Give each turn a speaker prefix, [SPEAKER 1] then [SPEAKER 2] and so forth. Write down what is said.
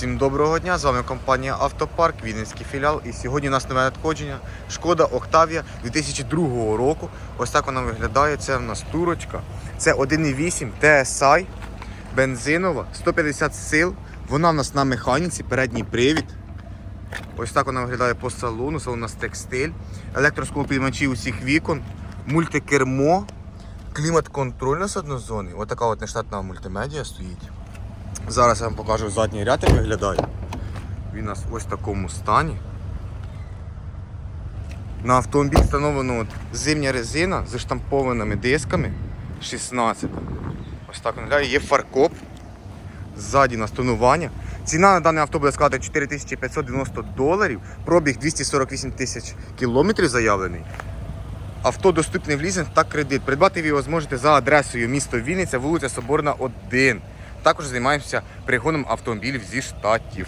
[SPEAKER 1] Всім доброго дня! З вами компанія Автопарк, Вінницький філіал. І сьогодні у нас нове надходження. Шкода Октавія 2002 року. Ось так вона виглядає. Це в нас турочка. Це 1.8 TSI, бензинова, 150 сил. Вона в нас на механіці, передній привід. Ось так вона виглядає по салону. Салон у нас текстиль, електросклопідмачі усіх вікон, мультикермо, клімат-контроль на однозоні. Ось така от нештатна мультимедіа стоїть. Зараз я вам покажу задній ряд, як виглядає. Він у нас ось в такому стані. На автомобіль встановлено от зимня резина з штампованими дисками 16. Ось так виглядає. Є фаркоп. Ззаді на тонування. Ціна на дане авто буде складати 4590 доларів. Пробіг 248 тисяч кілометрів заявлений. Авто доступне в лізинг та кредит. Придбати ви його зможете за адресою місто Вінниця, вулиця Соборна, 1. Також займаємося пригоном автомобілів зі штатів.